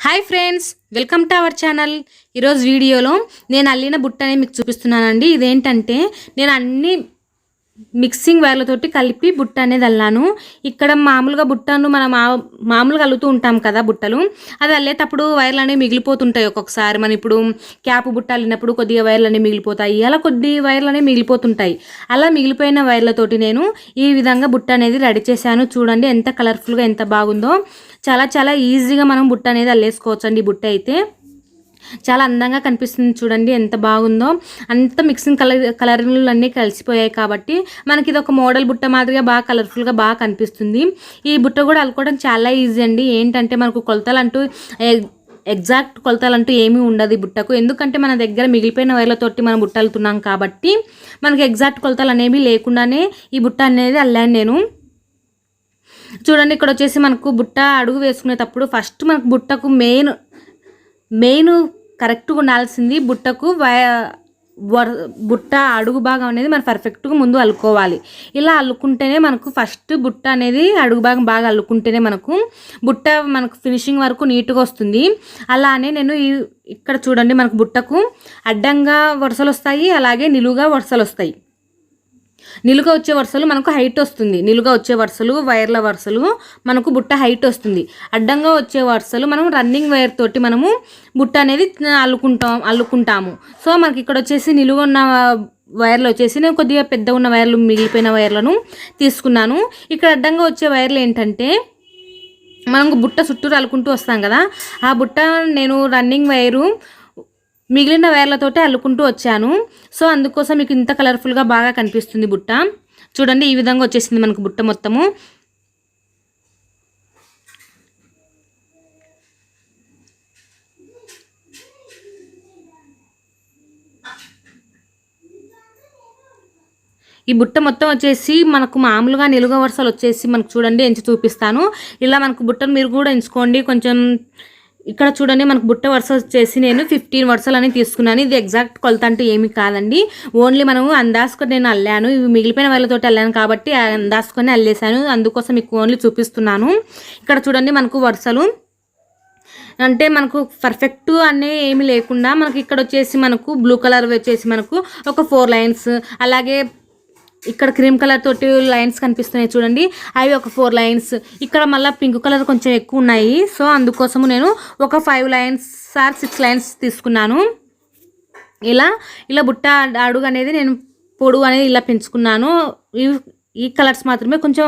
Hi friends welcome to our channel. ఈరోజు వీడియోలో నేను అల్లిన బుట్ట అనేది మీకు చూపిస్తున్నానండి. ఇదేంటంటే నేను అన్ని మిక్సింగ్ వైర్లతోటి కలిపి బుట్ట అనేది అల్లాను. ఇక్కడ మామూలుగా బుట్టను మనం మా- మామూలుగా అల్లుతూ ఉంటాం కదా బుట్టలు. అది అల్లేటప్పుడు వైర్లు అనేవి మిగిలిపోతుంటాయి ఒక్కొక్కసారి. మనం ఇప్పుడు క్యాప్ బుట్ట అల్లినప్పుడు కొద్దిగా వైర్లు అనేవి మిగిలిపోతాయి. అలా కొద్ది వైర్లు అనేవి మిగిలిపోతుంటాయి. అలా మిగిలిపోయిన వైర్లతోటి నేను ఈ విధంగా బుట్ట అనేది రెడీ చేశాను. చూడండి ఎంత కలర్ఫుల్గా ఎంత బాగుందో. చాలా చాలా ఈజీగా మనం బుట్ట అనేది అల్లేసుకోవచ్చు అండి బుట్ట అయితే. చాలా అందంగా కనిపిస్తుంది చూడండి ఎంత బాగుందో. అంత మిక్సింగ్ కలర్ కలర్లు అన్నీ కలిసిపోయాయి కాబట్టి మనకి ఇది ఒక మోడల్ బుట్ట మాదిరిగా బాగా కలర్ఫుల్గా బాగా కనిపిస్తుంది. ఈ బుట్ట కూడా అల్లుకోవడం చాలా ఈజీ అండి. ఏంటంటే మనకు కొలతలు అంటూ ఎగ్జాక్ట్ కొలతలు అంటూ ఏమీ ఉండదు ఈ బుట్టకు. ఎందుకంటే మన దగ్గర మిగిలిపోయిన వైర్లతోటి మనం బుట్ట అల్లుతున్నాం కాబట్టి మనకి ఎగ్జాక్ట్ కొలతలు అనేవి లేకుండానే ఈ బుట్ట అనేది అల్లాను నేను. చూడండి ఇక్కడ వచ్చేసి మనకు బుట్ట అడుగు వేసుకునేటప్పుడు ఫస్ట్ మనకు బుట్టకు మెయిన్ మెయిన్ కరెక్ట్గా ఉండాల్సింది బుట్టకు వయ వర్ బుట్ట అడుగు భాగం అనేది మనం పర్ఫెక్ట్గా ముందు అల్లుకోవాలి. ఇలా అల్లుకుంటేనే మనకు ఫస్ట్ బుట్ట అనేది అడుగు భాగం బాగా అల్లుకుంటేనే మనకు బుట్ట మనకు ఫినిషింగ్ వరకు నీట్గా వస్తుంది. అలానే నేను ఈ ఇక్కడ చూడండి మనకు బుట్టకు అడ్డంగా వరుసలు వస్తాయి అలాగే నిలువుగా వరుసలు వస్తాయి. నిలుగా వచ్చే వరుసలు మనకు హైట్ వస్తుంది. నిలుగా వచ్చే వరుసలు వైర్ల వరుసలు మనకు బుట్ట హైట్ వస్తుంది. అడ్డంగా వచ్చే వరుసలు మనం రన్నింగ్ వైర్ తోటి మనము బుట్ట అనేది అల్లుకుంటాం అల్లుకుంటాము. సో మనకి ఇక్కడ వచ్చేసి నిలువ ఉన్న వైర్లు వచ్చేసి నేను కొద్దిగా పెద్ద ఉన్న వైర్లు మిగిలిపోయిన వైర్లను తీసుకున్నాను. ఇక్కడ అడ్డంగా వచ్చే వైర్లు ఏంటంటే మనం బుట్ట చుట్టూరు అల్లుకుంటూ వస్తాం కదా. ఆ బుట్ట నేను రన్నింగ్ వైరు మిగిలిన వైర్లతోటే అల్లుకుంటూ వచ్చాను. సో అందుకోసం మీకు ఇంత కలర్ఫుల్గా బాగా కనిపిస్తుంది బుట్ట. చూడండి ఈ విధంగా వచ్చేసింది మనకు బుట్ట మొత్తము. ఈ బుట్ట మొత్తం వచ్చేసి మనకు మామూలుగా నిలువ వరుసలు వచ్చేసి మనకు చూడండి ఎంచి చూపిస్తాను. ఇలా మనకు బుట్టను మీరు కూడా ఎంచుకోండి. కొంచెం ఇక్కడ చూడండి మనకు బుట్ట వరుస వచ్చేసి నేను ఫిఫ్టీన్ వరుసలు అని తీసుకున్నాను. ఇది ఎగ్జాక్ట్ కొలత అంటూ ఏమి కాదండి. ఓన్లీ మనము అందాసుకొని నేను అల్లాను. ఇవి మిగిలిపోయిన వాళ్ళతోటి అల్లాను కాబట్టి అందాసుకొని అల్లేసాను అందుకోసం మీకు ఓన్లీ చూపిస్తున్నాను. ఇక్కడ చూడండి మనకు వరుసలు. అంటే మనకు పర్ఫెక్ట్ అనే ఏమి లేకుండా మనకి ఇక్కడ వచ్చేసి మనకు బ్లూ కలర్ వచ్చేసి మనకు ఒక ఫోర్ లైన్స్ అలాగే ఇక్కడ క్రీమ్ కలర్ తోటి లైన్స్ కనిపిస్తున్నాయి చూడండి. అవి ఒక ఫోర్ లైన్స్. ఇక్కడ మళ్ళీ పింక్ కలర్ కొంచెం ఎక్కువ ఉన్నాయి. సో అందుకోసము నేను ఒక five lines sir six lines తీసుకున్నాను. ఇలా ఇలా బుట్ట అడుగు అనేది నేను పొడుగు అనేది ఇలా పెంచుకున్నాను. ఈ ఈ కలర్స్ మాత్రమే కొంచెం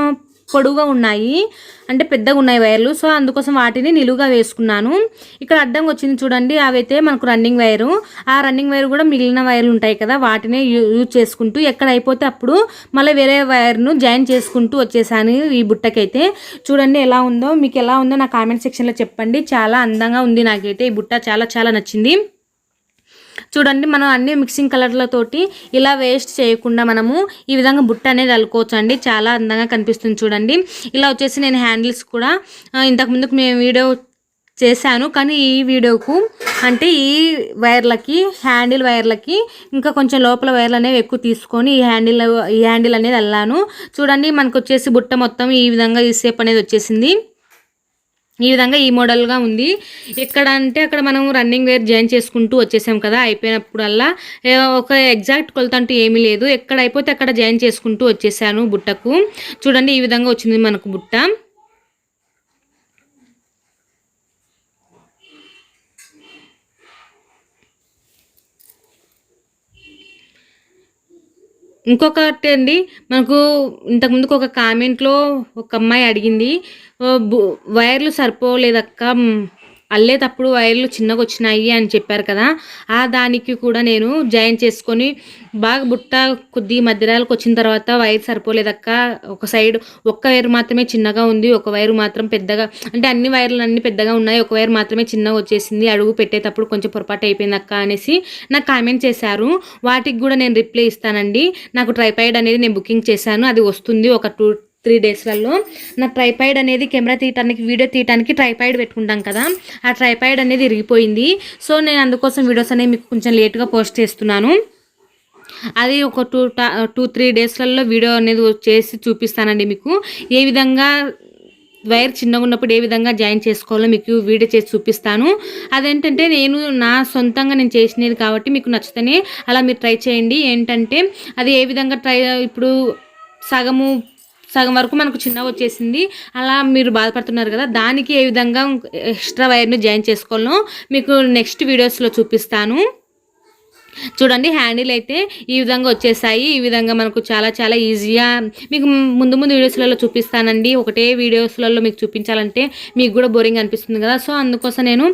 పొడవుగా ఉన్నాయి. అంటే పెద్దగా ఉన్నాయి వైర్లు. సో అందుకోసం వాటిని నిలువుగా వేసుకున్నాను. ఇక్కడ అడ్డం వచ్చింది చూడండి. అవైతే మనకు రన్నింగ్ వైరు. ఆ రన్నింగ్ వైర్ కూడా మిగిలిన వైర్లు ఉంటాయి కదా. వాటిని యూ- యూజ్ చేసుకుంటూ ఎక్కడ అయిపోతే అప్పుడు మళ్ళీ వేరే వైర్ను జాయిన్ చేసుకుంటూ వచ్చేసాను ఈ బుట్టకైతే. చూడండి ఎలా ఉందో. మీకు ఎలా ఉందో నా కామెంట్ సెక్షన్లో చెప్పండి. చాలా అందంగా ఉంది నాకైతే ఈ బుట్ట. చాలా చాలా నచ్చింది. చూడండి మనం అన్ని మిక్సింగ్ కలర్లతోటి ఇలా వేస్ట్ చేయకుండా మనము ఈ విధంగా బుట్ట అనేది అల్లుకోవచ్చు అండి. చాలా అందంగా కనిపిస్తుంది చూడండి. ఇలా వచ్చేసి నేను హ్యాండిల్స్ కూడా ఇంతకుముందుకు ఇంతకు ముందుకు మేము వీడియో చేశాను. కానీ ఈ వీడియోకు అంటే ఈ వైర్లకి హ్యాండిల్ వైర్లకి ఇంకా కొంచెం లోపల వైర్లు అనేవి ఎక్కువ తీసుకొని ఈ హ్యాండిల్ ఈ హ్యాండిల్ అనేది అల్లాను. చూడండి మనకు వచ్చేసి బుట్ట మొత్తం ఈ విధంగా ఈ షేప్ అనేది వచ్చేసింది. ఈ విధంగా ఈ మోడల్గా ఉంది. ఎక్కడ అంటే అక్కడ మనం రన్నింగ్ వేర్ జాయిన్ చేసుకుంటూ వచ్చేసాం కదా అయిపోయినప్పుడల్లా. ఒక ఎగ్జాక్ట్ కొలత అంటూ ఏమీ లేదు. ఎక్కడ అయిపోతే అక్కడ జాయిన్ చేసుకుంటూ వచ్చేసాను బుట్టకు. చూడండి ఈ విధంగా వచ్చింది మనకు బుట్ట. ఇంకొకటి అండి మనకు ఇంతకుముందుకు ఒక కామెంట్లో ఒక అమ్మాయి అడిగింది వైర్లు సరిపోలేదక్క అల్లేటప్పుడు వైర్లు చిన్నగా వచ్చినాయి అని చెప్పారు కదా ఆ దానికి కూడా నేను జాయిన్ చేసుకొని బాగా బుట్ట కొద్ది మధ్యరాలకు వచ్చిన తర్వాత వైర్ సరిపోలేదక్క. ఒక సైడ్ ఒక్క వైర్ మాత్రమే చిన్నగా ఉంది ఒక వైర్ మాత్రం పెద్దగా అంటే అన్ని వైర్లు అన్ని పెద్దగా ఉన్నాయి ఒక వైర్ మాత్రమే చిన్నగా వచ్చేసింది అడుగు పెట్టేటప్పుడు కొంచెం పొరపాటు అయిపోయింది అక్క అనేసి నాకు కామెంట్ చేశారు. వాటికి కూడా నేను రిప్లై ఇస్తానండి. నాకు ట్రైపాయిడ్ అనేది నేను బుకింగ్ చేశాను అది వస్తుంది ఒక టూ త్రీ డేస్లలో నా ట్రైపాయిడ్ అనేది కెమెరా తీయటానికి వీడియో తీయటానికి ట్రైపాయిడ్ పెట్టుకుంటాం కదా. ఆ ట్రైపాయిడ్ అనేది ఇరిగిపోయింది. సో నేను అందుకోసం వీడియోస్ అనేవి మీకు కొంచెం లేట్గా పోస్ట్ చేస్తున్నాను. అది ఒక టూ టూ త్రీ డేస్లలో వీడియో అనేది చేసి చూపిస్తానండి మీకు. ఏ విధంగా వైర్ చిన్నగా ఉన్నప్పుడు ఏ విధంగా జాయిన్ చేసుకోవాలో మీకు వీడియో చేసి చూపిస్తాను. అదేంటంటే నేను నా సొంతంగా నేను చేసినది కాబట్టి మీకు నచ్చితేనే అలా మీరు ట్రై చేయండి. ఏంటంటే అది ఏ విధంగా ట్రై ఇప్పుడు సగము సగం వరకు మనకు చిన్నగా వచ్చేసింది. అలా మీరు బాధపడుతున్నారు కదా దానికి ఏ విధంగా ఎక్స్ట్రా వైర్ని జాయిన్ చేసుకోవాలో మీకు నెక్స్ట్ వీడియోస్లో చూపిస్తాను. చూడండి హ్యాండిల్ అయితే ఈ విధంగా వచ్చేసాయి. ఈ విధంగా మనకు చాలా చాలా ఈజీగా మీకు ముందు ముందు వీడియోస్లలో చూపిస్తానండి. ఒకటే వీడియోస్లలో మీకు చూపించాలంటే మీకు కూడా బోరింగ్ అనిపిస్తుంది కదా. సో అందుకోసం నేను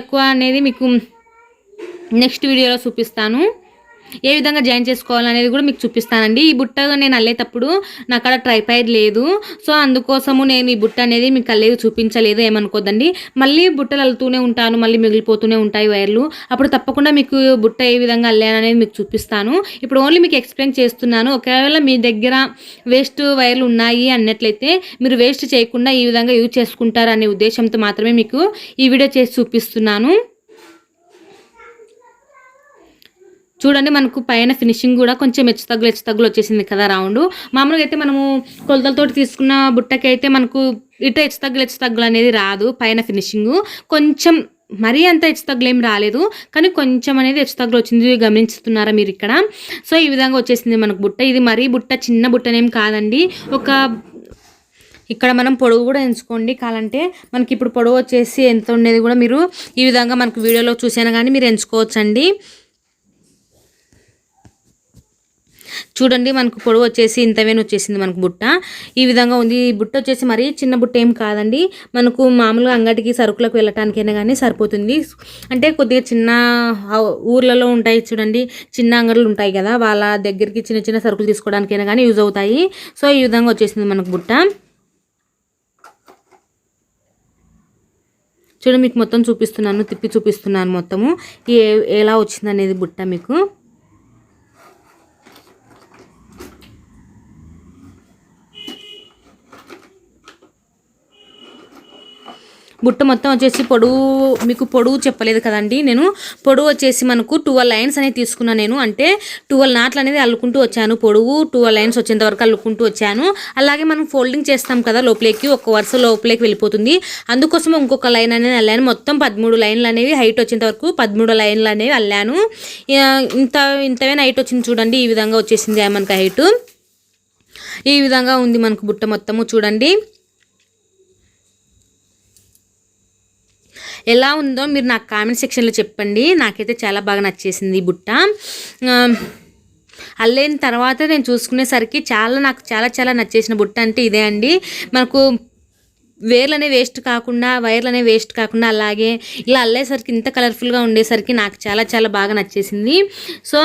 ఎక్కువ అనేది మీకు నెక్స్ట్ వీడియోలో చూపిస్తాను. ఏ విధంగా జాయిన్ చేసుకోవాలనేది కూడా మీకు చూపిస్తానండి. ఈ బుట్ట నేను అల్లేటప్పుడు నాకు అక్కడ ట్రైపైడ్ లేదు. సో అందుకోసము నేను ఈ బుట్ట అనేది మీకు అల్లేది చూపించలేదు. ఏమనుకోద్దండి? మళ్ళీ బుట్టలు అల్లుతూనే ఉంటాను. మళ్ళీ మిగిలిపోతూనే ఉంటాయి వైర్లు. అప్పుడు తప్పకుండా మీకు బుట్ట ఏ విధంగా అల్లాననేది మీకు చూపిస్తాను. ఇప్పుడు ఓన్లీ మీకు ఎక్స్ప్లెయిన్ చేస్తున్నాను. ఒకవేళ మీ దగ్గర వేస్ట్ వైర్లు ఉన్నాయి అన్నట్లయితే మీరు వేస్ట్ చేయకుండా ఈ విధంగా యూజ్ చేసుకుంటారు అనే ఉద్దేశంతో మాత్రమే మీకు ఈ వీడియో చేసి చూపిస్తున్నాను. చూడండి మనకు పైన ఫినిషింగ్ కూడా కొంచెం హెచ్చు తగ్గులు హెచ్చు తగ్గులు వచ్చేసింది కదా రౌండ్ మామూలుగా అయితే మనము కొలతలతో తీసుకున్న బుట్టకి అయితే మనకు ఇటు హెచ్చు తగ్గులు హెచ్చు తగ్గులు అనేది రాదు పైన ఫినిషింగ్ కొంచెం మరీ అంత హెచ్చు తగ్గులు ఏం రాలేదు కానీ కొంచెం అనేది హెచ్చు తగ్గులు వచ్చింది గమనిస్తున్నారా మీరు ఇక్కడ? సో ఈ విధంగా వచ్చేసింది మనకు బుట్ట. ఇది మరీ బుట్ట చిన్న బుట్టనేం కాదండి. ఒక ఇక్కడ మనం పొడవు కూడా ఎంచుకోండి కాలంటే మనకి ఇప్పుడు పొడవు వచ్చేసి ఎంత ఉండేది కూడా మీరు ఈ విధంగా మనకు వీడియోలో చూసాను కానీ మీరు ఎంచుకోవచ్చండి. చూడండి మనకు పొడవు వచ్చేసి ఇంతవేను వచ్చేసింది మనకు బుట్ట. ఈ విధంగా ఉంది. ఈ బుట్ట వచ్చేసి మరీ చిన్న బుట్ట ఏం కాదండి. మనకు మామూలుగా అంగడికి సరుకులకు వెళ్ళటానికైనా కానీ సరిపోతుంది. అంటే కొద్దిగా చిన్న ఊర్లలో ఉంటాయి చూడండి. చిన్న అంగడులు ఉంటాయి కదా వాళ్ళ దగ్గరికి చిన్న చిన్న సరుకులు తీసుకోవడానికైనా కానీ యూజ్ అవుతాయి. సో ఈ విధంగా వచ్చేసింది మనకు బుట్ట. చూడండి మీకు మొత్తం చూపిస్తున్నాను. తిప్పి చూపిస్తున్నాను మొత్తము. ఏ ఎలా వచ్చింది అనేది బుట్ట మీకు. బుట్ట మొత్తం వచ్చేసి పొడవు మీకు పొడవు చెప్పలేదు కదండి. నేను పొడవు వచ్చేసి మనకు ట్వెల్వ్ లైన్స్ అనేది తీసుకున్నాను నేను. అంటే ట్వెల్వ్ నాట్లు అనేది అల్లుకుంటూ వచ్చాను. పొడవు ట్వెల్వ్ లైన్స్ వచ్చేంత వరకు అల్లుకుంటూ వచ్చాను. అలాగే మనం ఫోల్డింగ్ చేస్తాం కదా లోపలికి ఒక వరుస లోపలికి వెళ్ళిపోతుంది. అందుకోసం ఇంకొక లైన్ అనేది అల్లాను. మొత్తం పదమూడు లైన్లు అనేవి హైట్ వచ్చేంత వరకు పదమూడు లైన్లు అనేవి అల్లాను. ఇంత ఇంతవే హైట్ వచ్చింది చూడండి. ఈ విధంగా వచ్చేసింది మనకి హైట్. ఈ విధంగా ఉంది మనకు బుట్ట మొత్తము చూడండి. ఎలా ఉందో మీరు నాకు కామెంట్ సెక్షన్లో చెప్పండి. నాకైతే చాలా బాగా నచ్చేసింది ఈ బుట్ట. అల్లైన తర్వాత నేను చూసుకునేసరికి చాలా నాకు చాలా చాలా నచ్చేసిన బుట్ట అంటే ఇదే అండి. మనకు వేర్లనే వేస్ట్ కాకుండా వైర్లనే వేస్ట్ కాకుండా అలాగే ఇలా అల్లేసరికి ఇంత కలర్ఫుల్గా ఉండేసరికి నాకు చాలా చాలా బాగా నచ్చేసింది. సో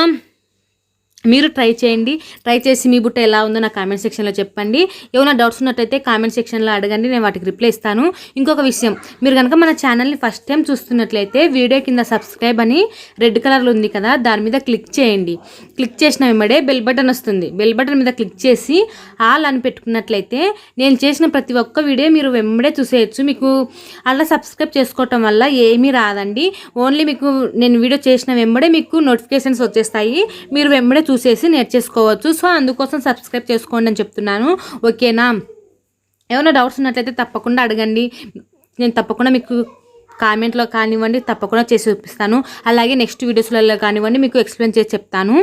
మీరు ట్రై చేయండి. ట్రై చేసి మీ బుట్ట ఎలా ఉందో నా కామెంట్ సెక్షన్లో చెప్పండి. ఏమైనా డౌట్స్ ఉన్నట్టయితే కామెంట్ సెక్షన్లో అడగండి నేను వాటికి రిప్లై ఇస్తాను. ఇంకొక విషయం మీరు కనుక మన ఛానల్ని ఫస్ట్ టైం చూస్తున్నట్లయితే వీడియో కింద సబ్స్క్రైబ్ అని రెడ్ కలర్లో ఉంది కదా దాని మీద క్లిక్ చేయండి. క్లిక్ చేసిన వెంబడే బెల్ బటన్ వస్తుంది. బెల్ బటన్ మీద క్లిక్ చేసి ఆల్ అని పెట్టుకున్నట్లయితే నేను చేసిన ప్రతి ఒక్క వీడియో మీరు వెంబడే చూసేయచ్చు. మీకు అలా సబ్స్క్రైబ్ చేసుకోవటం వల్ల ఏమీ రాదండి. ఓన్లీ మీకు నేను వీడియో చేసిన వెంబడే మీకు నోటిఫికేషన్స్ వచ్చేస్తాయి. మీరు వెంబడే చూసేసి నేర్చేసుకోవచ్చు. సో అందుకోసం సబ్స్క్రైబ్ చేసుకోండి అని చెప్తున్నాను. ఓకేనా? ఏమైనా డౌట్స్ ఉన్నట్లయితే తప్పకుండా అడగండి. నేను తప్పకుండా మీకు కామెంట్లో కానివ్వండి తప్పకుండా చేసి చూపిస్తాను. అలాగే నెక్స్ట్ వీడియోస్లలో కానివ్వండి మీకు ఎక్స్ప్లెయిన్ చేసి చెప్తాను.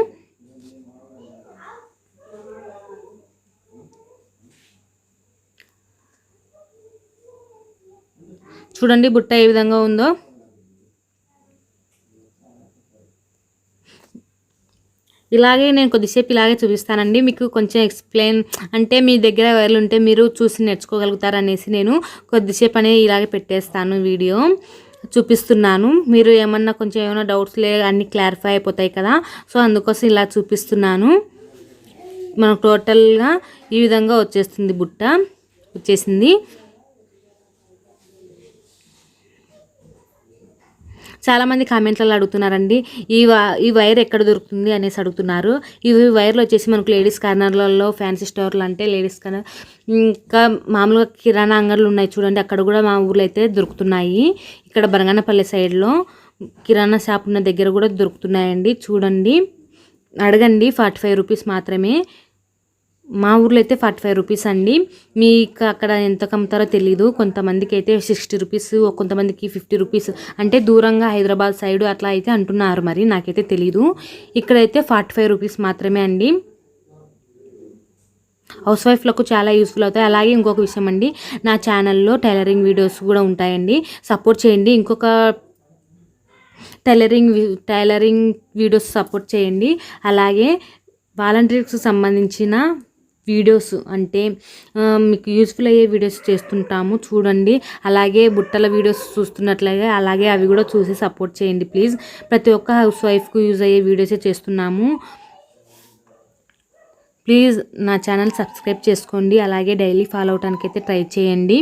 చూడండి బుట్ట ఏ విధంగా ఉందో. ఇలాగే నేను కొద్దిసేపు ఇలాగే చూపిస్తానండి. మీకు కొంచెం ఎక్స్ప్లెయిన్ అంటే మీ దగ్గర వైర్లు ఉంటే మీరు చూసి నేర్చుకోగలుగుతారనేసి నేను కొద్దిసేపు అనేది ఇలాగే పెట్టేస్తాను వీడియో చూపిస్తున్నాను. మీరు ఏమన్నా కొంచెం ఏమైనా డౌట్స్ లే అన్నీ క్లారిఫై అయిపోతాయి కదా. సో అందుకోసం ఇలా చూపిస్తున్నాను. మనకు టోటల్గా ఈ విధంగా వచ్చేస్తుంది బుట్ట వచ్చేసింది. చాలామంది కామెంట్లలో అడుగుతున్నారండి ఈ ఈ వైర్ ఎక్కడ దొరుకుతుంది అనేసి అడుగుతున్నారు. ఇవి వైర్లు వచ్చేసి మనకు లేడీస్ కార్నర్లలో ఫ్యాన్సీ స్టోర్లు అంటే లేడీస్ కార్నర్ ఇంకా మామూలుగా కిరాణా అంగళ్ళు ఉన్నాయి చూడండి అక్కడ కూడా మా ఊర్లో అయితే దొరుకుతున్నాయి. ఇక్కడ బరంగనపల్లి సైడ్లో కిరాణా షాప్ ఉన్న దగ్గర కూడా దొరుకుతున్నాయండి చూడండి. అడగండి ఫార్టీ ఫైవ్ రూపీస్ మాత్రమే. మా ఊర్లో అయితే ఫార్టీ ఫైవ్ రూపీస్ అండి. మీకు అక్కడ ఎంత కమ్ముతారో తెలీదు. కొంతమందికి అయితే సిక్స్టీ రూపీస్ కొంతమందికి ఫిఫ్టీ రూపీస్. అంటే దూరంగా హైదరాబాద్ సైడ్ అట్లా అయితే అంటున్నారు మరి నాకైతే తెలీదు. ఇక్కడైతే ఫార్టీ ఫైవ్ రూపీస్ మాత్రమే అండి. హౌస్ వైఫ్లకు చాలా యూస్ఫుల్ అవుతాయి. అలాగే ఇంకొక విషయం అండి నా ఛానల్లో టైలరింగ్ వీడియోస్ కూడా ఉంటాయండి. సపోర్ట్ చేయండి. ఇంకొక టైలరింగ్ టైలరింగ్ వీడియోస్ సపోర్ట్ చేయండి. అలాగే వాలంటీర్స్కి సంబంధించిన వీడియోస్ అంటే మీకు యూస్ఫుల్ అయ్యే వీడియోస్ చేస్తుంటాము చూడండి. అలాగే బుట్టల వీడియోస్ చూస్తున్నట్లయితే అలాగే అవి కూడా చూసి సపోర్ట్ చేయండి ప్లీజ్ ప్రతి ఒక్క హౌస్ వైఫ్కు యూజ్ అయ్యే వీడియోసే చేస్తున్నాము. ప్లీజ్ నా ఛానల్ సబ్స్క్రైబ్ చేసుకోండి అలాగే డైలీ ఫాలో అవటానికైతే అయితే ట్రై చేయండి.